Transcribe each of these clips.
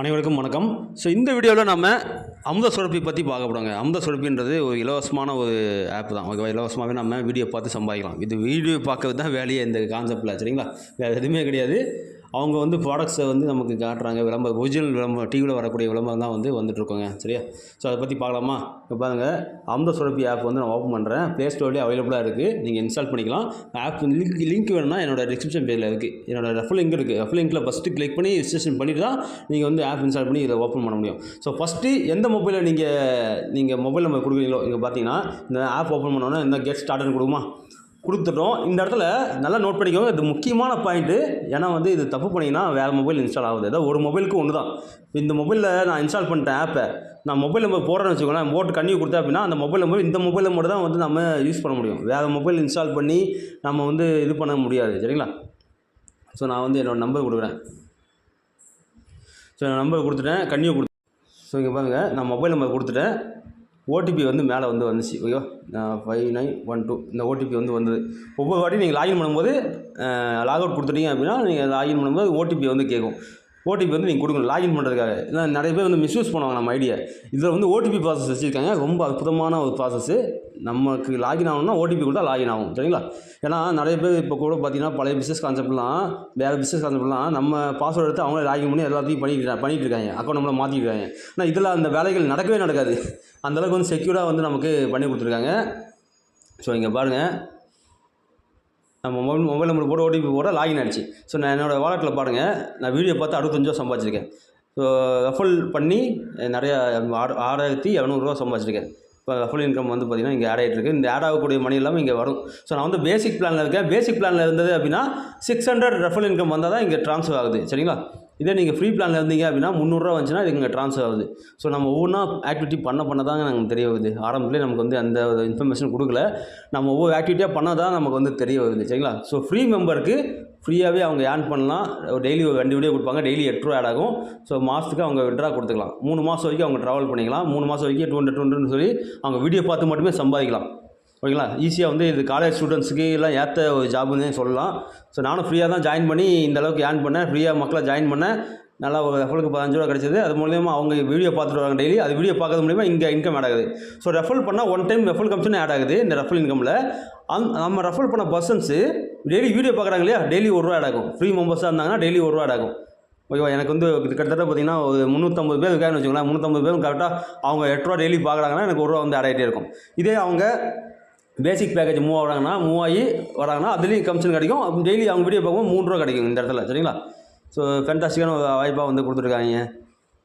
அனைவருக்கும் வணக்கம். ஸோ இந்த வீடியோவில் நம்ம அமுத சுரப்பி பற்றி பார்க்க போகிறோங்க அமுத சுரப்பின்றது ஒரு இலவசமான ஒரு ஆப் தான். ஓகேவா? இலவசமாகவே நம்ம வீடியோ பார்த்து சம்பாதிக்கலாம். இது வீடியோ பார்க்கறது தான் வேலையே இந்த கான்செப்டில் சரிங்களா? வேறு எதுவுமே கிடையாது. அவங்க வந்து ப்ராடக்ட்ஸை வந்து நமக்கு காட்டுறாங்க. விளம்பரம் ஒரிஜினல் விளம்பரம் டிவியில் வரக்கூடிய விளம்பரம் தான் வந்து வந்துட்டுருக்கோங்க. சரியா? ஸோ அதை பற்றி பார்க்கலாமா? இப்போ பாருங்கள் அமுத சுரப்பி ஆப் வந்து நான் ஓப்பன் பண்ணுறேன் ப்ளே ஸ்டோர்லேயே அவைலபிளாக இருக்குது நீங்கள் இன்ஸ்டால் பண்ணிக்கலாம். ஆப் லிங்க் லிங்க் வேணும்னா என்னோடய டிஸ்கிரிப்ஷன் பேரில் இருக்குது என்னோடய ரெஃபர் லிங்க் இருக்குது ரெஃபர் லிங்க்கில் ஃபஸ்ட்டு கிளிக் பண்ணி ரிஜிஸ்ட்ரேஷன் பண்ணிட்டு தான் நீங்கள் வந்து ஆப் இன்ஸ்டால் பண்ணி இதை ஓப்பன் பண்ண முடியும். ஸோ ஃபஸ்ட்டு எந்த மொபைலில் நீங்கள் நீங்கள் மொபைல் நம்பர் கொடுக்குறீங்களோ இங்கே பார்த்தீங்கன்னா இந்த ஆப் ஓப்பன் பண்ணோன்னா இந்த கெட் ஸ்டார்ட்னு கொடுக்குமா? கொடுத்துட்டோம். இந்த இடத்துல நல்லா நோட் பண்ணிக்கோங்க. இது முக்கியமான பாயிண்ட்டு ஏன்னா வந்து இது தப்பு பண்ணிங்கன்னா வேறு மொபைல் இன்ஸ்டால் ஆகுது. ஏதாவது ஒரு மொபைலுக்கு ஒன்று தான் இந்த மொபைலில் நான் இன்ஸ்டால் பண்ணிட்டேன் ஆப்பை நான் மொபைல் நம்பர் போடுறேன்னு வச்சுக்கோங்களேன் போட்டு கண்ணி கொடுத்தேன் அப்படின்னா அந்த மொபைல் நம்பர் இந்த மொபைல் நம்பர் தான் வந்து நம்ம யூஸ் பண்ண முடியும். வேறு மொபைல் இன்ஸ்டால் பண்ணி நம்ம வந்து இது பண்ண முடியாது. சரிங்களா? ஸோ நான் வந்து என்னோடய நம்பர் கொடுக்குறேன். ஸோ நான் நம்பர் கொடுத்துட்டேன் கண்ணியை கொடுத்து ஸோ இங்கே பாருங்கள் நான் மொபைல் நம்பர் கொடுத்துட்டேன். ஓடிபி வந்து மேலே வந்து வந்துச்சு. ஓகேவா ஃபைவ் நைன் ஒன் டூ இந்த ஓடிபி வந்து வந்தது. ஒவ்வொரு வாட்டி நீங்கள் லாகின் பண்ணும்போது லாக் அவுட் கொடுத்துட்டீங்க அப்படின்னா நீங்கள் லாகின் பண்ணும்போது ஓடிபி வந்து கேட்கும். ஓடிபி வந்து நீங்கள் கொடுக்கணும் லாகின் பண்ணுறதுக்காக ஏன்னா நிறைய பேர் வந்து மிஸ்யூஸ் பண்ணுவாங்க நம்ம ஐடியா இதில் வந்து ஓடிபி ப்ராசஸ் வச்சுருக்காங்க. ரொம்ப அற்புதமான ஒரு ப்ராசஸ்ஸு நமக்கு லாகின் ஆகணும்னா ஓடிபி கொடுத்தா லாகின் ஆகும். சரிங்களா? ஏன்னா நிறைய பேர் இப்போ கூட பார்த்தீங்கன்னா பழைய பிஸ்னஸ் கான்செப்ட்லாம் வேறு பிஸ்னஸ் கான்செப்ட்லாம் நம்ம பாஸ்வேர்டு எடுத்து அவங்களே லாகின் பண்ணி எல்லாத்தையும் பண்ணிட்டு பண்ணிட்டு இருக்காங்க. அக்கௌண்ட் நம்மளை மாற்றிருக்காங்க ஆனால் இதில் அந்த வேலைகள் நடக்கவே நடக்காது. அந்தளவுக்கு வந்து செக்யூராக வந்து நமக்கு பண்ணி கொடுத்துருக்காங்க. ஸோ இங்கே பாருங்கள் நம்ம மொபைல் மொபைல் நம்பர் போட்டு ஓடிபி போட லாகின் ஆகிடுச்சு ஸோ நான் என்னோடய வாலெட்டில் பாருங்கள் நான் வீடியோ பார்த்து அறுபத்தஞ்சுவா சம்பாதிச்சிருக்கேன். ஸோ ரெஃபல் பண்ணி நிறையா ஆறு ஆறாயிரத்தி இரநூறுவா சம்பாதிச்சிருக்கேன். இப்போ ஃபுல் இன்கம் வந்து பார்த்திங்கன்னா இங்கே ஆட் ஆகிட்டு இருக்கு. இந்த ஆட் ஆகக்கூடிய மணி எல்லாமே இங்கே வரும். ஸோ நான் வந்து பேசிக் பிளானில் இருக்கேன். பேசிக் பிளானில் இருந்தது அப்படின்னா சிக்ஸ் ஹண்ட்ரட் ரெஃபல் இன்கம் வந்தால் தான் இங்கே ட்ரான்ஸ்ஃபர் ஆகுது. சரிங்களா? இதே நீங்கள் ஃப்ரீ பிளானில் இருந்தீங்க அப்படின்னா முந்நூறுரூவா வந்துச்சுன்னா இது இங்கே ட்ரான்ஸ்ஃபர் ஆகுது. ஸோ நம்ம ஒவ்வொன்றா ஆக்டிவிட்டி பண்ண பண்ண தாங்க நமக்கு தெரிய வருது. ஆரம்பத்துலேயே நமக்கு வந்து அந்த இன்ஃபர்மேஷன் கொடுக்கல. நம்ம ஒவ்வொரு ஆக்டிவிட்டியாக பண்ணால் தான் நமக்கு வந்து தெரிய வருது. சரிங்களா? ஸோ ஃப்ரீ மெம்பருக்கு ஃப்ரீயாகவே அவங்க ஏர்ன் பண்ணலாம். டெய்லி ஒரு ரெண்டு வீடியோ கொடுப்பாங்க. டெய்லி எட்டு ரூபா ஆட் ஆகும். ஸோ மாதத்துக்கு அவங்க விட்ரா கொடுத்துக்கலாம். மூணு மாதம் வரைக்கும் அவங்க ட்ராவல் பண்ணிக்கலாம். மூணு மாதம் வரைக்கும் டூ ஹண்ட்ரட் டூ ஹண்ட்ரட்னு சொல்லி அவங்க வீடியோ பார்த்து மட்டுமே சம்பாதிக்கலாம். ஓகேங்களா? ஈஸியாக வந்து இது காலேஜ் ஸ்டூடெண்ட்ஸுக்கு எல்லாம் ஏற்ற ஒரு ஜாப்னு சொல்லலாம். ஸோ நானும் ஃப்ரீயாக தான் ஜாயின் பண்ணி இந்த அளவுக்கு ஏர்ன் பண்ணேன். ஃப்ரீயாக மக்களை ஜாயின் பண்ணேன். நல்லா ஒரு ரெஃபலுக்கு பதினஞ்சு ரூபா கிடச்சிது. அது மூலியமாக அவங்க வீடியோ பார்த்துட்டு வராங்க டெய்லி அது வீடியோ பார்க்கறது மூலியமாக இங்கே இன்கம் ஆட் ஆகுது. ஸோ ரெஃபல் பண்ணால் one time refer commission add ஆகுது இந்த ரெஃபல் இன்கமில் அந் நம்ம ரெஃபல் பண்ண பர்சன்ஸு டெய்லி வீடியோ பார்க்குறாங்க இல்லையா? டெய்லி ஒரு ரூபா ஆட் ஆகும். ஃப்ரீ மெம்பர்ஸாக இருந்தாங்கன்னா டெய்லி ஒரு ரூபா ஆட் ஆகும். ஓகேவா? எனக்கு வந்து கிட்டத்தட்ட பார்த்தீங்கன்னா ஒரு முந்நூற்றம்பது பேர் இருக்காங்கன்னு வச்சுக்கோங்களேன். முந்நூற்றம்பது பேரும் கரெக்டாக அவங்க எட்டு ரூபா டெய்லி பார்க்குறாங்கன்னா எனக்கு ஒரு ரூபா வந்து ஆட் ஆகிட்டே இருக்கும். இதே அவங்க பேசிக் பேக்கேஜ் மூவ் ஆகிறாங்கன்னா மூவ் ஆகி வராங்கன்னா அதுலேயும் கமிஷன் கிடைக்கும். டெய்லி அவங்க வீடியோ பார்க்கும்போது மூணு ரூபா கிடைக்கும் இந்த இடத்துல சரிங்களா? ஸோ ஃபென்டாஸ்டிக்கான வாய்ப்பாக வந்து கொடுத்துருக்காங்க.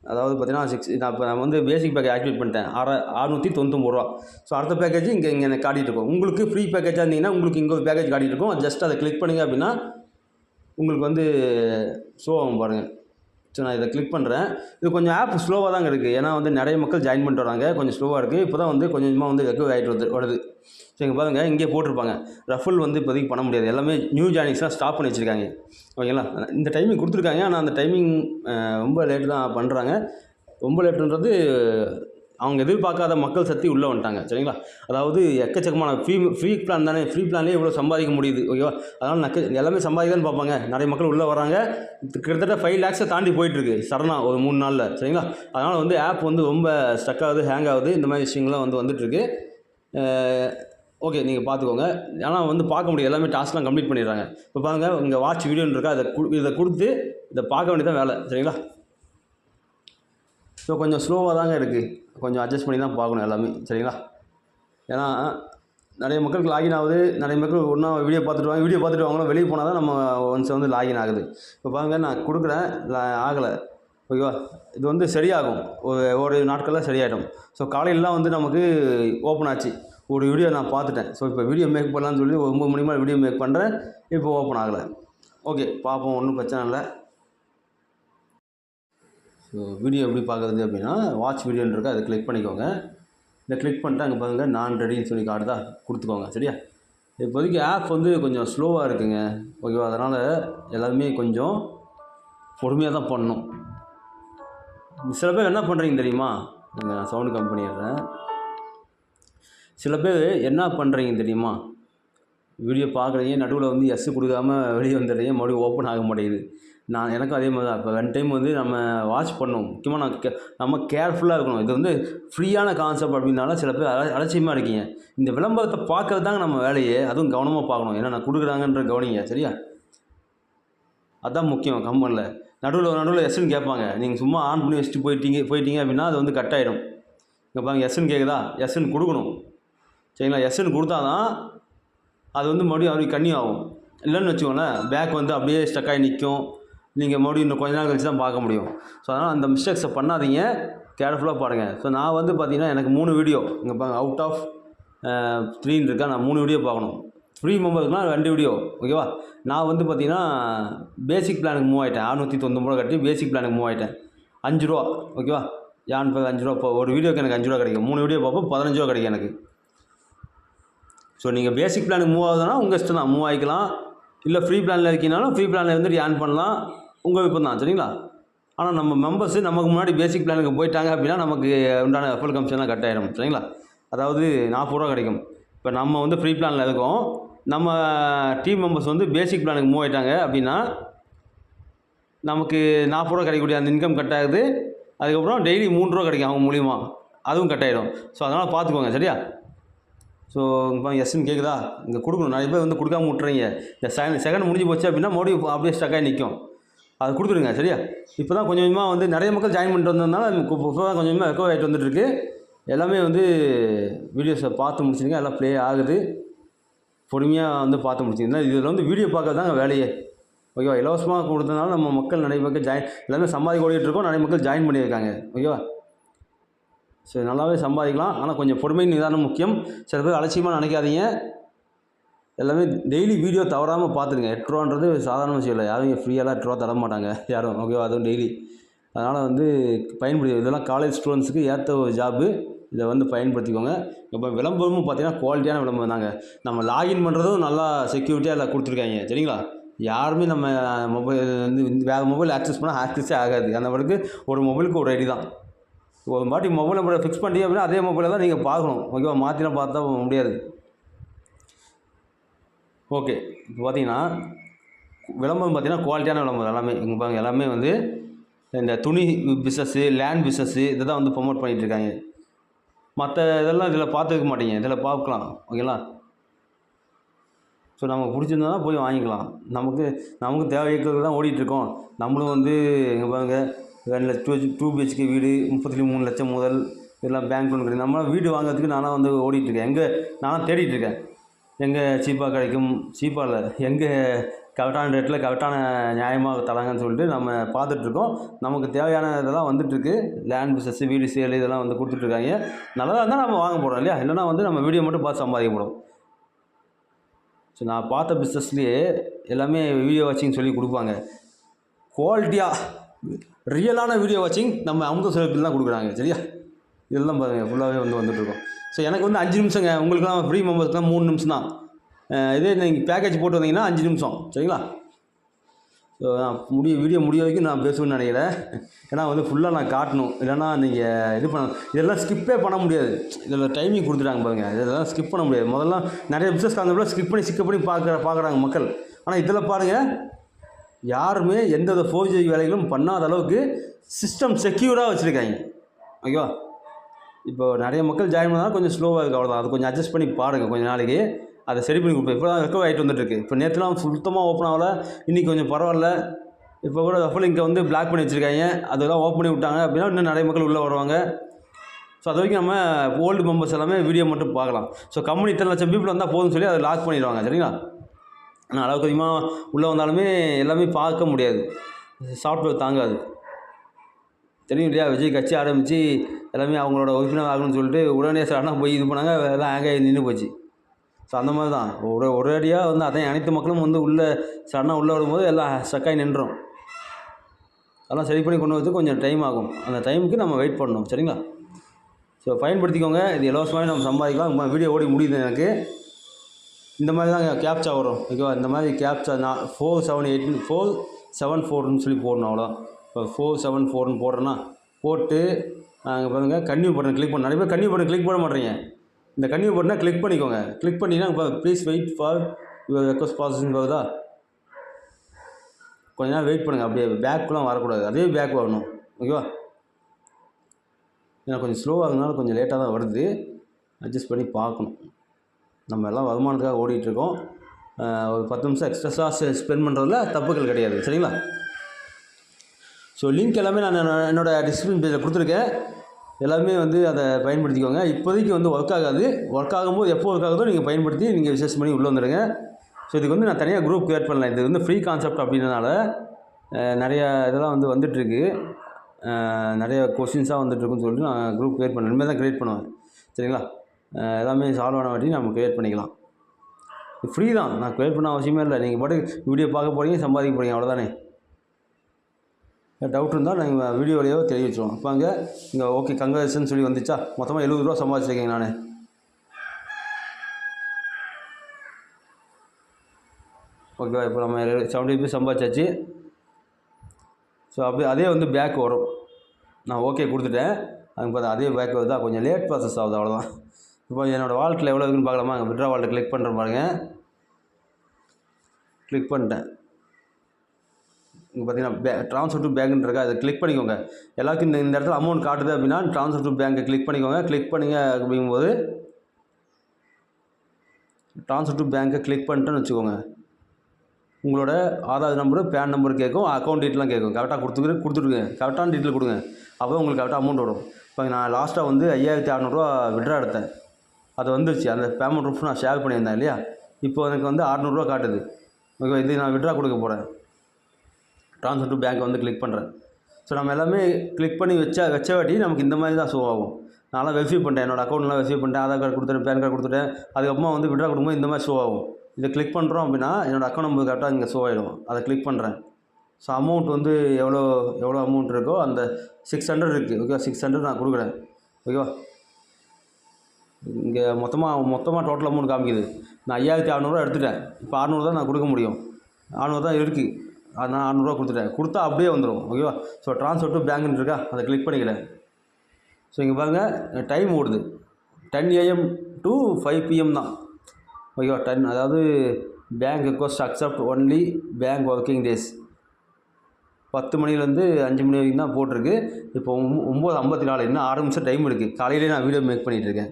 அதாவது பார்த்தீங்கன்னா சிக்ஸ் நான் இப்போ நான் வந்து பேசிக் பேக்கேஜ் ஆக்டிவேட் பண்ணிட்டேன். ஆற அறுநூற்றி தொண்ணூத்தொம்பது ரூபா. ஸோ அடுத்த பேக்கேஜ் இங்கே இங்கே எனக்கு காட்டிகிட்டு இருக்கும். உங்களுக்கு ஃப்ரீ பேக்கேஜாக இருந்தீங்கன்னா உங்களுக்கு இங்கே ஒரு பேக்கேஜ் காட்டிகிட்டு இருக்கும். ஜஸ்ட் அதை கிளிக் பண்ணிங்க அப்படின்னா உங்களுக்கு வந்து ஷோ ஆகும் பாருங்கள் ஸோ நான் இதை கிளிக் பண்ணுறேன் இது கொஞ்சம் ஆப் ஸ்லோவாக தாங்க இருக்குது ஏன்னா வந்து நிறைய மக்கள் ஜாயின் பண்ணிட்டு வராங்க. கொஞ்சம் ஸ்லோவாக இருக்குது இப்போ தான் வந்து கொஞ்சம் கொஞ்சமாக வந்து ரெக்கவர் ஆகிட்டு வருது வருது. ஸோ இங்கே பாருங்கள் இங்கே போட்டிருப்பாங்க. ரஃபல் வந்து இப்போதைக்கு பண்ண முடியாது. எல்லாமே நியூ ஜாயினிங்ஸ்லாம் ஸ்டாப் பண்ணி வச்சுருக்காங்க. ஓகேங்களா இந்த டைமிங் கொடுத்துருக்காங்க. ஆனால் அந்த டைமிங் ரொம்ப லேட்டு தான் பண்ணுறாங்க ரொம்ப லேட்டுன்றது அவங்க எதிர்பார்க்காத மக்கள் சக்தி உள்ளே வந்துட்டாங்க சரிங்களா? அதாவது எக்கச்சக்கமான ஃப்ரீ ஃப்ரீ பிளான் தானே ஃப்ரீ பிளான்லேயே இவ்வளோ சம்பாதிக்க முடியுது ஓகேவா? அதனால் நக்க எல்லாமே சம்பாதிக்கன்னு பார்ப்பாங்க. நிறைய மக்கள் உள்ளே வராங்க. கிட்டத்தட்ட ஃபைவ் லேக்ஸை தாண்டி போயிட்டுருக்கு சடனாக ஒரு மூணு நாளில் சரிங்களா? அதனால் வந்து ஆப் வந்து ரொம்ப ஸ்டக் ஆகுது ஹேங் ஆகுது. இந்த மாதிரி விஷயங்கள்லாம் வந்து வந்துட்டுருக்கு. ஓகே நீங்கள் பார்த்துக்கோங்க. ஆனால் வந்து பார்க்க முடியும் எல்லாமே டாஸ்க்லாம் கம்ப்ளீட் பண்ணிடுறாங்க. இப்போ பாருங்கள் இங்கே வாட்ச் வீடியோன்னு இருக்கா அதை இதை கொடுத்து இதை பார்க்க வேண்டியதான் வேலை சரிங்களா? ஸோ கொஞ்சம் ஸ்லோவாக தாங்க இருக்குது கொஞ்சம் அட்ஜஸ்ட் பண்ணி தான் பார்க்கணும் எல்லாமே சரிங்களா? ஏன்னா நிறைய மக்களுக்கு லாகின் ஆகுது. நிறைய மக்கள் ஒன்றா வீடியோ பார்த்துட்டு வாங்க வீடியோ பார்த்துட்டு வாங்கலாம். வெளியே போனால் தான் நம்ம ஒன்ஸ் வந்து லாகின் ஆகுது. இப்போ பாருங்க நான் கொடுக்குறேன் ஆகலை. ஓகேவா? இது வந்து சரியாகும். ஒரு ஒரு நாட்களில் சரியாயிடும். ஸோ காலையிலலாம் வந்து நமக்கு ஓப்பன் ஆச்சு. ஒரு வீடியோ நான் பார்த்துட்டேன். ஸோ இப்போ வீடியோ மேக் பண்ணலான்னு சொல்லி ஒம்பது மணி மேலே வீடியோ மேக் பண்ணுறேன் இப்போ ஓப்பன் ஆகலை. ஓகே பார்ப்போம் ஒன்றும் பிரச்சனை இல்லை. ஸோ வீடியோ எப்படி பார்க்குறது அப்படின்னா வாட்ச் வீடியோன்னு இருக்கா அதை கிளிக் பண்ணிக்கோங்க. இதை கிளிக் பண்ணிட்டு அங்கே பாருங்கள் நான் ரெடின்னு சொல்லி கார்டு தான் கொடுத்துக்கோங்க சரியா? இப்போதைக்கு ஆப் வந்து கொஞ்சம் ஸ்லோவாக இருக்குங்க. ஓகேவா அதனால் எல்லாருமே கொஞ்சம் பொறுமையாக தான் பண்ணணும். சில பேர் என்ன பண்ணுறீங்க தெரியுமா? நாங்கள் நான் சவுண்டு கம்பெனிடுறேன் சில பேர் என்ன பண்ணுறீங்க தெரியுமா? வீடியோ பார்க்குறீங்க நடுவில் வந்து எஸ் கொடுக்காம வெளியே வந்துடுறீங்க மறுபடியும் ஓப்பன் ஆக மாட்டேங்குது. நான் எனக்கும் அதே மாதிரி தான். இப்போ ரெண்டு டைம் வந்து நம்ம வாட்ச் பண்ணணும் முக்கியமாக நான் கே நம்ம கேர்ஃபுல்லாக இருக்கணும். இது வந்து ஃப்ரீயான கான்செப்ட் அப்படின்னால சில பேர் அல அலட்சியமாக இருக்கீங்க. இந்த விளம்பரத்தை பார்க்கறது தாங்க நம்ம வேலையே. அதுவும் கவனமாக பார்க்கணும். ஏன்னா நான் கொடுக்குறாங்கன்ற கவனிங்க சரியா? அதுதான் முக்கியம் கம்பெனியில் நடுவில் நடுவில் எஸ்ன்னு கேட்பாங்க. நீங்கள் சும்மா ஆன் பண்ணி வச்சுட்டு போயிட்டீங்க போயிட்டீங்க அப்படின்னா அது வந்து கட் ஆகிடும் இங்கே பாருங்க எஸ்ன்னு கேட்குதா எஸ்ன்னு கொடுக்கணும். சரிங்களா? எஸ்ன்னு கொடுத்தா தான் அது வந்து மறுபடியும் அவருக்கு கண்ணி ஆகும். இல்லைன்னு வச்சுக்கோங்களேன் பேக் வந்து அப்படியே ஸ்டக் ஆகி நிற்கும். நீங்கள் மறுபடியும் இன்னும் கொஞ்ச நாள் கழிச்சு தான் பார்க்க முடியும். ஸோ அதனால் அந்த மிஸ்டேக்ஸை பண்ணாதீங்க. கேர்ஃபுல்லாக பாருங்கள் ஸோ நான் வந்து பார்த்தீங்கன்னா எனக்கு மூணு வீடியோ இங்கே பாருங்க அவுட் ஆஃப் த்ரீன்னு இருக்கா? நான் மூணு வீடியோ பார்க்கணும். ஃப்ரீ மெம்பர்ஸ்க்குனா ரெண்டு வீடியோ ஓகேவா நான் வந்து பார்த்தீங்கன்னா பேசிக் பிளானுக்கு மூவ் ஆகிட்டேன் அறுநூற்றி தொண்ணூறு ரூபா கட்டி பேசிக் பிளானுக்கு மூவ் ஆகிட்டேன் அஞ்சு ரூபா. ஓகேவா யான் பேர் அஞ்சு ரூபா. இப்போ ஒரு வீடியோக்கு எனக்கு அஞ்சு ரூபா கிடைக்கும். மூணு வீடியோ பார்ப்போம் பதினஞ்சு ரூபா கிடைக்கும் எனக்கு. ஸோ நீங்கள் பேசிக் பிளானுக்கு மூவ் ஆகுதுன்னா உங்கள் இஷ்டம் தான் மூவ் ஆகிக்கலாம் இல்லை ஃப்ரீ பிளானில் இருக்கீங்கனாலும் ஃப்ரீ பிளானில் இருந்துட்டு ஏர்ன் பண்ணலாம். உங்கள் விருப்பம் தான் சரிங்களா? ஆனால் நம்ம மெம்பர்ஸு நமக்கு முன்னாடி பேசிக் பிளானுக்கு போயிட்டாங்க அப்படின்னா நமக்கு உண்டான ஃபுல் கமிஷன்லாம் கட் ஆகிடும் சரிங்களா? அதாவது நாற்பது ரூபா கிடைக்கும். இப்போ நம்ம வந்து ஃப்ரீ பிளானில் இருக்கோம். நம்ம டீம் மெம்பர்ஸ் வந்து பேசிக் பிளானுக்கு மூவ் ஆயிட்டாங்க அப்படின்னா நமக்கு நாற்பது ரூபா கிடைக்கக்கூடிய அந்த இன்கம் கட் ஆகுது. அதுக்கப்புறம் டெய்லி மூணு ரூபா கிடைக்கும் அவங்க மூலிமா அதுவும் கட் ஆகிடும் ஸோ அதனால் பார்த்துக்கோங்க சரியா? ஸோ இப்போ கேட்குதா இங்கே கொடுக்கணும். நிறைய பேர் வந்து கொடுக்காம விட்றீங்க இந்த செகண்ட் செகண்ட் முடிஞ்சு போச்சு அப்படின்னா மறுபடியும் அப்படியே ஸ்டக்காக நிற்கும் அது கொடுத்துருங்க சரியா? இப்போ தான் கொஞ்சம் கொஞ்சமாக வந்து நிறைய மக்கள் ஜாயின் பண்ணிட்டு வந்ததுனால இப்போ தான் கொஞ்சம் கொஞ்சமாக ரெக்கவர் ஆகிட்டு வந்துட்டுருக்கு. எல்லாமே வந்து வீடியோஸை பார்த்து முடிச்சிருங்க. எல்லாம் ப்ளே ஆகுது. பொறுமையாக வந்து பார்த்து முடிச்சிங்கன்னா இதில் வந்து வீடியோ பார்க்கறது தாங்க வேலையே. ஓகேவா? இலவசமாக கொடுத்ததுனால நம்ம மக்கள் நிறைய மக்கள் ஜாயின் எல்லாமே சம்பாதிக்க ஓடிட்டு இருக்கோம். நிறைய மக்கள் ஜாயின் பண்ணியிருக்காங்க. ஓகேவா? சரி நல்லாவே சம்பாதிக்கலாம். ஆனால் கொஞ்சம் பொறுமை நிதானம் முக்கியம். சில பேர் அலட்சியமாக நினைக்காதீங்க. எல்லாமே டெய்லி வீடியோ தவறாமல் பார்த்துருங்க எட்டு ரூபான்றது சாதாரண விஷயம் இல்லை. யாரும் ஃப்ரீயெல்லாம் எட்டு ரூபா தர மாட்டாங்க. யாரும். ஓகேவா அதுவும் டெய்லி அதனால் வந்து பயன்படுத்தி இதெல்லாம் காலேஜ் ஸ்டூடெண்ட்ஸுக்கு ஏற்ற ஒரு ஜாப்பு இதை வந்து பயன்படுத்திக்கோங்க. இப்போ விளம்பரமும் பார்த்தீங்கன்னா குவாலிட்டியான விளம்பரம் தாங்க. நம்ம லாகின் பண்ணுறதும் நல்லா செக்யூரிட்டியாக எல்லாம் கொடுத்துருக்காங்க. சரிங்களா? யாருமே நம்ம மொபைல் வந்து வேறு மொபைல் ஆக்சஸ் பண்ணால் ஆக்சஸே ஆகாது. அந்த அளவுக்கு ஒரு மொபைலுக்கு ஒரு ஐடி தான். ஒரு மாட்டி மொபைல் நம்பரை ஃபிக்ஸ் பண்ணிட்டீங்க அப்படின்னா அதே மொபைலில் தான் நீங்கள் பார்க்கணும். ஓகேவா மாற்றினா பார்த்தா முடியாது. ஓகே இப்போ பார்த்தீங்கன்னா விளம்பரம் பார்த்தீங்கன்னா குவாலிட்டியான விளம்பரம் எல்லாமே இங்கே பாருங்க எல்லாமே வந்து இந்த துணி பிஸ்னஸ்ஸு லேண்ட் பிஸ்னஸ்ஸு இதை தான் வந்து ப்ரொமோட் பண்ணிகிட்ருக்காங்க மற்ற இதெல்லாம் இதில் பார்த்துக்க மாட்டீங்க இதில் பார்க்கலாம் ஓகேங்களா ஸோ நமக்கு பிடிச்சிருந்தா போய் வாங்கிக்கலாம். நமக்கு நமக்கு தேவைக்கிறது தான் ஓடிட்டுருக்கோம் நம்மளும் வந்து இங்கே பாருங்க ரெண்டு லட்சம் டூ டூ பிஹெச்கே வீடு முப்பத்தி மூணு லட்சம் முதல் இதெல்லாம் பேங்க் லோன் கிடையாது நம்மளாம் வீடு வாங்குறதுக்கு நானும் வந்து ஓடிட்டுருக்கேன் எங்கே நானும் தேடிட்டுருக்கேன் எங்கே சீப்பாக கிடைக்கும் சீப்பாக இல்லை எங்கே கரெக்டான ரேட்டில் கரெக்டான நியாயமாக தராங்கன்னு சொல்லிட்டு நம்ம பார்த்துட்ருக்கோம். நமக்கு தேவையான இதெல்லாம் வந்துட்டுருக்கு லேண்ட் பிஸ்னஸ் வீடு சேல் இதெல்லாம் வந்து கொடுத்துட்ருக்காங்க. நல்லதாக இருந்தால் நம்ம வாங்க போகிறோம் இல்லையா? இல்லைனா வந்து நம்ம வீடியோ மட்டும் பார்த்து சம்பாதிக்க போகிறோம் ஸோ நான் பார்த்த பிஸ்னஸ்லேயே எல்லாமே வீடியோ வாட்சிங் சொல்லி கொடுப்பாங்க. குவாலிட்டியாக ரியலான வீடியோ வாட்சிங் நம்ம அமுத சுரப்பில் தான் கொடுக்குறாங்க சரியா? இதெல்லாம் பாருங்கள் ஃபுல்லாகவே வந்து வந்துட்டுருக்கோம் ஸோ எனக்கு வந்து அஞ்சு நிமிஷங்க. உங்களுக்குலாம் ஃப்ரீ மெம்பர்ஸ்லாம் மூணு நிமிஷம் தான். இதே நீங்கள் பேக்கேஜ் போட்டு வந்தீங்கன்னா அஞ்சு நிமிஷம். சரிங்களா? ஸோ நான் முடிய வீடியோ முடிய வரைக்கும் நான் பேசுவேன்னு நினைக்கிறேன் ஏன்னா வந்து ஃபுல்லாக நான் காட்டணும். இல்லைன்னா நீங்கள் இது பண்ண இதெல்லாம் ஸ்கிப்பே பண்ண முடியாது. இதில் டைமிங் கொடுத்துட்டாங்க பாருங்க. இதெல்லாம் ஸ்கிப் பண்ண முடியாது. முதல்ல நிறைய பிஸ்னஸ் கான்செப்டில் ஸ்கிப் பண்ணி ஸ்கிப் பண்ணி பார்க்குற பார்க்குறாங்க மக்கள். ஆனால் இதில் பாருங்கள் யாருமே எந்த வித ஃபோர்ஜரி வேலைகளும் பண்ணாத அளவுக்கு சிஸ்டம் செக்யூராக வச்சுருக்காங்க. ஓகேவா இப்போ நிறைய மக்கள் ஜாயின் பண்ணால் கொஞ்சம் ஸ்லோவாக இருக்குது அவ்வளோதான் அது கொஞ்சம் அட்ஜஸ்ட் பண்ணி பாருங்கள் கொஞ்சம் நாளைக்கு. அதை சரி பண்ணி கொடுப்பேன் இப்போ தான் ரெக்கவர் ஆகிட்டு வந்துட்டுருக்கு. இப்போ நேற்றுலாம் சுத்தமாக ஓப்பன் ஆகல. இன்றைக்கி கொஞ்சம் பரவாயில்ல. இப்போ கூட ரஃபல் இங்கே வந்து பிளாக் பண்ணி வச்சுருக்காங்க. அதெல்லாம் ஓப்பன் பண்ணி விட்டாங்க அப்படின்னா இன்னும் நிறைய மக்கள் உள்ளே வருவாங்க. ஸோ அது வரைக்கும் நம்ம ஓல்டு மெம்பர்ஸ் எல்லாமே வீடியோ மட்டும் பார்க்கலாம். ஸோ கம்பெனி இத்தனை லட்சம் பீப்புள் வந்தால் போதும்னு சொல்லி அதை லாக் பண்ணிடுவாங்க சரிங்களா? ஆனால் அளவுக்கு அதிகமாக உள்ளே வந்தாலுமே எல்லாமே பார்க்க முடியாது. சாஃப்ட்வேர் தாங்காது. தெரியும் இல்லையா விஜய் கட்சி ஆரம்பித்து எல்லாமே அவங்களோட உறுப்பினர் ஆகணும்னு சொல்லிட்டு உடனே சடனாக போய் இது பண்ணாங்க எல்லாம் ஹேங் நின்று போச்சு. ஸோ அந்த மாதிரி தான். ஒரு ஒரேடியாக வந்து அதான் அனைத்து மக்களும் வந்து உள்ளே சடனாக உள்ளே வரும்போது எல்லாம் ஸ்டக்காகி நின்றோம். அதெல்லாம் சரி பண்ணி கொண்டு வரதுக்கு கொஞ்சம் டைம் ஆகும். அந்த டைமுக்கு நம்ம வெயிட் பண்ணணும் சரிங்களா? ஸோ பயன்படுத்திக்கோங்க. இது இலவசமாகவே நம்ம சம்பாதிக்கலாம். வீடியோ ஓடி முடியுது எனக்கு. இந்த மாதிரி தான் கேப்சா வரும். ஓகேவா? இந்த மாதிரி கேப்சா நான் four seven eight four seven ஃபோர்னு சொல்லி போடணும் அவ்வளோ இப்போ ஃபோர் செவன் ஃபோர்னு போடுறேன்னா போட்டு அங்கே பாருங்கள் கன்னியூ பட்டன் கிளிக் பண்ண நிறைய பேர் கன்னியூ பட்டன் கிளிக் பண்ண மாட்டேறீங்க இந்த கன்னியூ பட்டனை கிளிக் பண்ணிக்கோங்க. கிளிக் பண்ணிங்கன்னா இப்போ please wait for your request processing வருதா கொஞ்ச நேரம் வெயிட் பண்ணுங்கள் அப்படியே பேக்குலாம் வரக்கூடாது. அதே பேக் வரணும். ஓகேவா ஏன்னா கொஞ்சம் ஸ்லோவாகிறதுனால கொஞ்சம் லேட்டாக தான் வருது. அட்ஜஸ்ட் பண்ணி பார்க்கணும். நம்ம எல்லாம் வருமானத்துக்காக ஓடிட்டுருக்கோம் ஒரு பத்து நிமிஷம் எக்ஸ்ட்ரா ஸ்பெண்ட் பண்ணுறதுல தப்புகள் கிடையாது. சரிங்களா? ஸோ லிங்க் எல்லாமே நான் என்னோட- டிஸ்கிரிப்ஷன் பேஜில் கொடுத்துருக்கேன். எல்லாமே வந்து அதை பயன்படுத்திக்கோங்க. இப்போதைக்கு வந்து ஒர்க் ஆகாது. ஒர்க் ஆகும்போது எப்போ ஒர்க் ஆகுதோ நீங்கள் பயன்படுத்தி நீங்கள் விசேஷம் பண்ணி உள்ளே வந்துடுங்க. ஸோ இதுக்கு வந்து நான் தனியாக குரூப் க்ரியேட் பண்ணல. இது வந்து ஃப்ரீ கான்செப்ட் அப்படின்றனால நிறையா இதெல்லாம் வந்து வந்துட்டுருக்கு. நிறைய கொஷின்ஸாக வந்துட்டுருக்குன்னு சொல்லிட்டு நான் குரூப் க்ரியேட் பண்ணேன் இனிமேல் தான் க்ரியேட் பண்ணுவேன். சரிங்களா? எல்லாமே சால்வ் ஆன வாட்டி நம்ம க்ரியேட் பண்ணிக்கலாம். ஃப்ரீ தான். நான் க்ரியேட் பண்ண அவசியமே இல்லை. நீங்கள் பாட்டு வீடியோ பார்க்க போகிறீங்க சம்பாதிக்க போகிறீங்க அவ்வளோதானே டவுட் இருந்தால் நாங்கள் வீடியோ வழியாக தெரிவிச்சிடுவோம் இப்போ அங்கே இங்கே ஓகே கங்க்ராச்சுன்னு சொல்லி வந்துச்சா? மொத்தமாக எழுபது ரூபா சம்பாதிச்சிருக்கேங்க நான். ஓகேவா இப்போ நம்ம செவன்ட்டி ருபீஸ் சம்பாதிச்சாச்சு. ஸோ அப்படியே அதே வந்து பேக் வரும். நான் ஓகே கொடுத்துட்டேன். அதுக்கு பார்த்தா அதே பேக் வருதா? கொஞ்சம் லேட் ப்ராசஸ் ஆகுது அவ்வளோதான் இப்போ என்னோடய வாலெட்டில் எவ்வளோ இருக்குன்னு பார்க்கலாமா? விட்ரா வாலெட்டை கிளிக் பண்ணுற பாருங்க. கிளிக் பண்ணிட்டேன். இங்கே பார்த்தீங்கன்னா பே ட்ரான்ஸ்ஃபர் டு பேங்க்னு இருக்கா அதை கிளிக் பண்ணிக்கோங்க. எல்லாருக்கும் இந்த இந்த இடத்துல அமௌண்ட் காட்டுது அப்படின்னா ட்ரான்ஸ்ஃபர் டு பேங்க்கை கிளிக் பண்ணிக்கோங்க. கிளிக் பண்ணிங்க அப்படிங்கும்போது ட்ரான்ஸ்ஃபர் டு பேங்க்கை கிளிக் பண்ணிட்டேன்னு வச்சுக்கோங்க. உங்களோட ஆதார் நம்பரு பேன் நம்பர் கேட்கும் அக்கௌண்ட் டீட்டெயிலாம் கேட்கும் கரெக்டாக கொடுத்துக்கிற கொடுத்துருங்க கரெக்டான டீட்டெயில் கொடுங்க. அப்போ உங்களுக்கு கரெக்டாக அமௌண்ட் வரும். இப்போ நான் லாஸ்ட்டாக வந்து ஐயாயிரத்தி அறநூறுவா விட்ரா எடுத்தேன். அது வந்துருச்சு. அந்த பேமெண்ட் ப்ரூஃப் நான் ஷேர் பண்ணியிருந்தேன் இல்லையா? இப்போ எனக்கு வந்து அறநூறுவா காட்டுது. ஓகே இது நான் விட்ரா கொடுக்க போகிறேன் ட்ரான்ஸ்ஃபர் டு பேங்க் வந்து கிளிக் பண்ணுறேன் ஸோ நம்ம எல்லாமே கிளிக் பண்ணி வச்சா வச்ச வாட்டி நமக்கு இந்த மாதிரி தான் ஷோ ஆகும். நான்லாம் வெரிஃபை பண்ணிட்டேன். என்னோட அக்கௌண்ட்லாம் வெரிஃபை பண்ணிட்டேன். ஆதார் கார்டு கொடுத்துட்டேன் பேன் கார்டு கொடுத்துட்டேன். அதுக்கப்புறமா வந்து விட்ரா கொடுக்கும்போது இந்த மாதிரி ஷோ ஆகும். இதை கிளிக் பண்ணுறோம் அப்படின்னா என்னோடய அக்கௌண்ட் நம்பர் கரெக்டாக இங்கே ஷோ ஆகிடும் அதை கிளிக் பண்ணுறேன் ஸோ அமௌண்ட் வந்து எவ்வளோ எவ்வளோ அமௌண்ட் இருக்கோ அந்த சிக்ஸ் ஹண்ட்ரட் இருக்குது ஓகேவா சிக்ஸ் ஹண்ட்ரட் நான் கொடுக்குறேன். ஓகேவா இங்கே மொத்தமாக மொத்தமாக டோட்டல் அமௌண்ட் காமிக்குது. நான் ஐயாயிரத்தி அறநூறுவா எடுத்துட்டேன். இப்போ அறநூறு தான் நான் கொடுக்க முடியும். அறநூறு தான் இருக்குது அது நான் அறநூறுவா கொடுத்துட்டேன். கொடுத்தா அப்படியே வந்துடும் ஓகேவா ஸோ ட்ரான்ஸ்ஃபர் டு பேங்க்னு இருக்கா? அதை கிளிக் பண்ணிக்கிறேன். ஸோ இங்கே பாருங்கள் டைம் ஓடுது. Ten AM to five PM தான். ஓகேவா டென் அதாவது bank request accept only bank working days பத்து மணிலேருந்து அஞ்சு மணி வரைக்கும் தான் போட்டிருக்கு. இப்போ ஒம்பது ஐம்பத்தி நாலு இன்னும் ஆறு நிமிஷம் டைம் இருக்குது காலையிலே நான் வீடியோ மேக் பண்ணிகிட்ருக்கேன்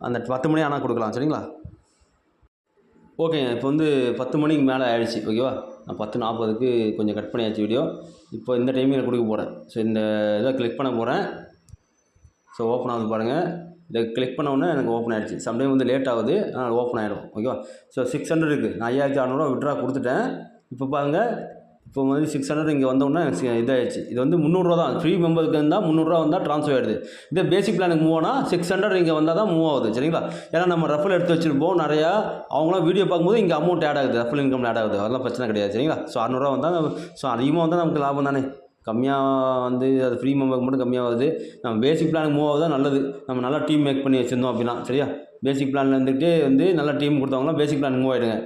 அந்த பத்து மணி ஆனால் கொடுக்கலாம் சரிங்களா? ஓகேங்க இப்போ வந்து பத்து மணிக்கு மேலே ஆயிடுச்சு. ஓகேவா நான் பத்து நாற்பதுக்கு கொஞ்சம் கட் பண்ணியாச்சு வீடியோ. இப்போ இந்த டைமில் கொடுக்க போகிறேன் ஸோ இந்த இதை கிளிக் பண்ண போகிறேன் ஸோ ஓப்பன் ஆகுது பாருங்கள் இதை கிளிக் பண்ண உடனே எனக்கு ஓப்பன் ஆகிடுச்சு சம்டைம் வந்து லேட் ஆகுது. ஆனால் ஓப்பன் ஆகிடும் ஓகேவா ஸோ சிக்ஸ் ஹண்ட்ரட் இருக்குது நான் ஐயாயிரத்தி அறநூறுவா விட்ரா கொடுத்துட்டேன். இப்போ பாருங்கள் இப்போ வந்து சிக்ஸ் ஹண்ட்ரட் இங்கே வந்தோடனே இதாகிடுச்சு இது வந்து முந்நூறுரூவா தான். ஃப்ரீ மெம்பருக்கு இருந்தால் முந்நூறுரூவா வந்தால் ட்ரான்ஸ்ஃபர் ஆகிடுது இதே பேசிக் பிளானுக்கு மூவ் ஆனால் சிக்ஸ் ஹண்ட்ரட் இங்கே வந்தால் தான் மூவ் ஆகுது. சரிங்களா? ஏன்னா நம்ம ரஃபல் எடுத்து வச்சுருப்போம். நிறையா அவங்களாம் வீடியோ பார்க்கும்போது இங்கே அமௌண்ட் ஆட் ஆகுது. ரஃபல் இன்கம் ஆட் ஆகுது. அதெல்லாம் பிரச்சனை கிடையாது. சரிங்களா? ஸோ அறநூறுவா வந்தால் ஸோ அதிகமாக வந்தால் நமக்கு லாபம் தானே. கம்மியாக வந்து அது ஃப்ரீ மெம்பருக்கு மட்டும் கம்மியாக வருது. நம்ம பேசிக் பிளானுக்கு மூவ் ஆகுதான் நல்லது. நம்ம நல்லா டீம் மேக் பண்ணி வச்சுருந்தோம் அப்படின்னா. சரியா? பேசிக் பிளானில் இருந்துகிட்டே வந்து நல்ல டீம் கொடுத்தவங்களாம் பேசிக் பிளான் மூவ் ஆகிடுங்க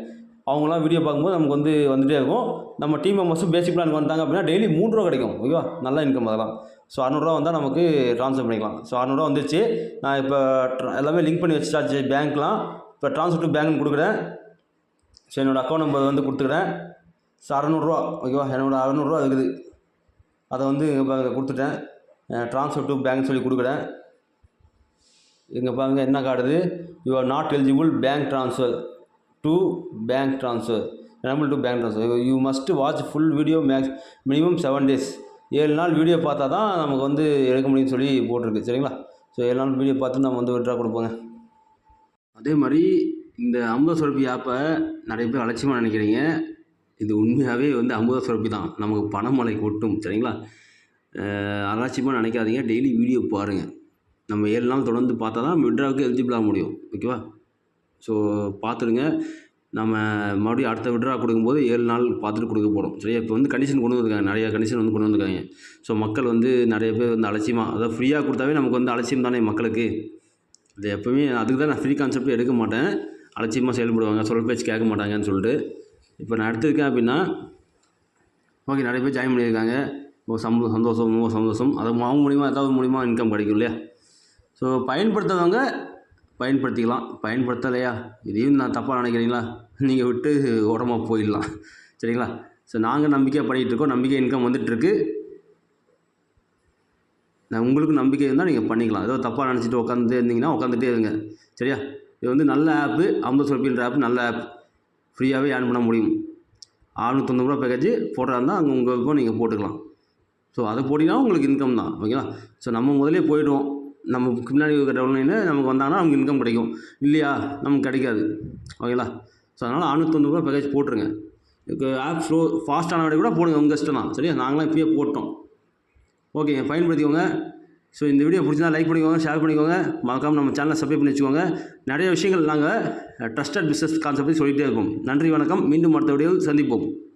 அவங்களாம் வீடியோ பார்க்கும்போது நமக்கு வந்து வந்துகிட்டே இருக்கும். நம்ம டீம் மெம்பர்ஸும் பேசிக் பிளானுக்கு வந்தாங்க அப்படின்னா டெய்லி மூணு ரூபா கிடைக்கும். ஓகேவா நல்ல இன்கம் அதெல்லாம். ஸோ அறநூறுவா வந்தால் நமக்கு ட்ரான்ஸ்ஃபர் பண்ணிக்கலாம். ஸோ அறநூறுவா வந்துச்சு நான் இப்போ எல்லாமே லிங்க் பண்ணி வச்சாச்சு பேங்க்லாம் இப்போ ட்ரான்ஸ்ஃபர் டு பேங்க்னு கொடுக்குறேன். ஸோ என்னோடய அக்கௌண்ட் நம்பர் வந்து கொடுத்துக்கிறேன். ஸோ அறநூறுரூவா ஓகேவா என்னோடய அறநூறுவா இருக்குது. அதை வந்து இங்கே பாருங்க கொடுத்துட்டேன். ட்ரான்ஸ்ஃபர் டு பேங்க் சொல்லி கொடுக்குறேன். இங்கே பாருங்கள் என்ன காட்டுது? You are not eligible bank transfer to bank transfer enable to bank transfer you must watch full video max minimum seven days ஏழு நாள் வீடியோ பார்த்தா தான் நமக்கு வந்து எடுக்க முடியும்னு சொல்லி போட்டிருக்கு. சரிங்களா? ஸோ ஏழு நாள் வீடியோ பார்த்து நம்ம வந்து விட்ரா கொடுப்போங்க. அதே மாதிரி இந்த அமுத சுரப்பி ஆப்பை நிறைய பேர் அலட்சியமாக நினைக்கிறீங்க. இது உண்மையாகவே வந்து அமுத சுரப்பி தான். நமக்கு பணமலை கொட்டும். சரிங்களா? அலட்சியமாக நினைக்காதீங்க. டெய்லி வீடியோ பாருங்கள் நம்ம ஏழு நாள் தொடர்ந்து பார்த்தா தான் விட்ராவுக்கு எலிஜிபிள் ஆக முடியும். ஓகேவா ஸோ பார்த்துடுங்க. நம்ம மறுபடியும் அடுத்த விட்ரா கொடுக்கும்போது ஏழு நாள் பார்த்துட்டு கொடுக்க போகிறோம் சரியா? இப்போ வந்து கண்டிஷன் கொண்டு வந்திருக்காங்க. நிறையா கண்டிஷன் வந்து கொண்டு வந்திருக்காங்க. ஸோ மக்கள் வந்து நிறைய பேர் வந்து அலட்சியமாக அதாவது ஃப்ரீயாக கொடுத்தாவே நமக்கு வந்து அலட்சியம் தானே மக்களுக்கு? அது எப்போவுமே அதுக்கு தான் நான் ஃப்ரீ கான்செப்ட் எடுக்க மாட்டேன். அலட்சியமாக செயல்படுவாங்க. சொல் பேச்சு கேட்க மாட்டாங்கன்னு சொல்லிட்டு. இப்போ நான் எடுத்திருக்கேன் அப்படின்னா ஓகே நிறைய பேர் ஜாயின் பண்ணியிருக்காங்க. ரொம்ப சந்தோ சந்தோஷம் ரொம்ப சந்தோஷம். அது அவங்க மூலிமா ஏதாவது மூலிமா இன்கம் கிடைக்கும் இல்லையா? ஸோ பயன்படுத்தாதவங்க பயன்படுத்திக்கலாம். பயன்படுத்தலையா? இதையும் நான் தப்பாக நினைக்கிறீங்களா? நீங்கள் விட்டு உடம்பாக போயிடலாம். சரிங்களா? ஸோ நாங்கள் நம்பிக்கையாக பண்ணிகிட்டு இருக்கோம். நம்பிக்கை இன்கம் வந்துகிட்ருக்கு நான் உங்களுக்கு நம்பிக்கை இருந்தால் நீங்கள் பண்ணிக்கலாம். ஏதோ தப்பாக நினச்சிட்டு உட்காந்துட்டே இருந்தீங்கன்னா உட்காந்துட்டே இருங்க. சரியா? இது வந்து நல்ல ஆப்பு. அமுத சொற்பின்ற ஆப் நல்ல ஆப். ஃப்ரீயாகவே ஏர்ன் பண்ண முடியும். அறுநூத்தொண்ணூறுவா பேக்கேஜ் போடுறதா இருந்தால் அங்கே உங்களுக்கும் நீங்கள் போட்டுக்கலாம். ஸோ அதை போட்டிங்கன்னா உங்களுக்கு இன்கம் தான். ஓகேங்களா? ஸோ நம்ம முதலே போயிடுவோம். நம்ம பின்னாடி இருக்கிற நமக்கு வந்தாங்கன்னா நமக்கு இன்கம் கிடைக்கும். இல்லையா? நமக்கு கிடைக்காது. ஓகேங்களா? ஸோ அதனால் அறுநூத்தொண்ணூறுவா பேக்கேஜ் போட்டுருங்க. ஆப் ஸ்லோ ஃபாஸ்ட்டான விட கூட போடுங்க. உங்கள் இஷ்டம் தான். சரியா? நாங்களாம் இப்பயே போட்டோம். ஓகேங்க பயன்படுத்திக்கோங்க. ஸோ இந்த வீடியோ பிடிச்சிருந்தா லைக் பண்ணிக்கோங்க ஷேர் பண்ணிக்கோங்க. மறக்காம நம்ம சேனலை சப்ஸ்கிரைப் பண்ணி வச்சுக்கோங்க. நிறைய விஷயங்கள் நாங்கள் ட்ரஸ்டட் பிஸ்னஸ் கான்செப்ட் சொல்லிகிட்டே இருக்கோம். நன்றி வணக்கம். மீண்டும் அடுத்த வீடியோவில் சந்திப்போம்.